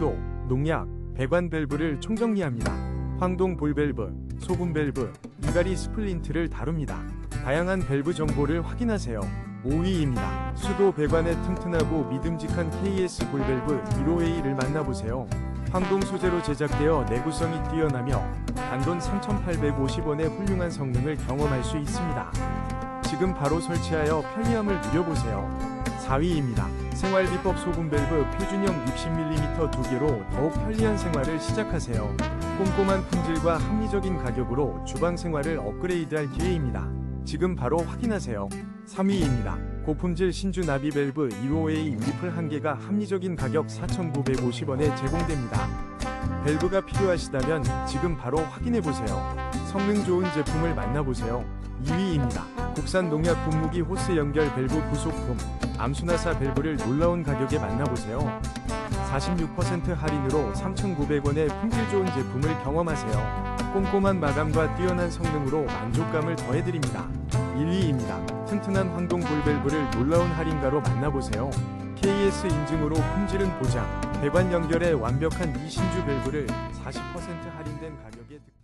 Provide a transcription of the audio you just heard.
수도, 농약, 배관 밸브를 총정리합니다. 황동 볼 밸브, 소금 밸브, 이가리 스플린트를 다룹니다. 다양한 밸브 정보를 확인하세요. 5위입니다. 수도 배관에 튼튼하고 믿음직한 KS 볼 밸브 1호A를 만나보세요. 황동 소재로 제작되어 내구성이 뛰어나며 단돈 3,850원의 훌륭한 성능을 경험할 수 있습니다. 지금 바로 설치하여 편리함을 누려보세요. 4위입니다. 생활비법 소금 밸브 표준형 60mm 두 개로 더욱 편리한 생활을 시작하세요. 꼼꼼한 품질과 합리적인 가격으로 주방 생활을 업그레이드할 기회입니다. 지금 바로 확인하세요. 3위입니다. 고품질 신주 나비 밸브 1호A 리플 한 개가 합리적인 가격 4,950원에 제공됩니다. 밸브가 필요하시다면 지금 바로 확인해보세요. 성능 좋은 제품을 만나보세요. 2위입니다. 국산 농약 분무기 호스 연결 밸브 부속품 암수나사 밸브를 놀라운 가격에 만나보세요. 46% 할인으로 3,900원의 품질 좋은 제품을 경험하세요. 꼼꼼한 마감과 뛰어난 성능으로 만족감을 더해드립니다. 1위입니다. 튼튼한 황동 볼밸브를 놀라운 할인가로 만나보세요. KS 인증으로 품질은 보장, 배관 연결에 완벽한 이신주 밸브를 40% 할인된 가격에 득-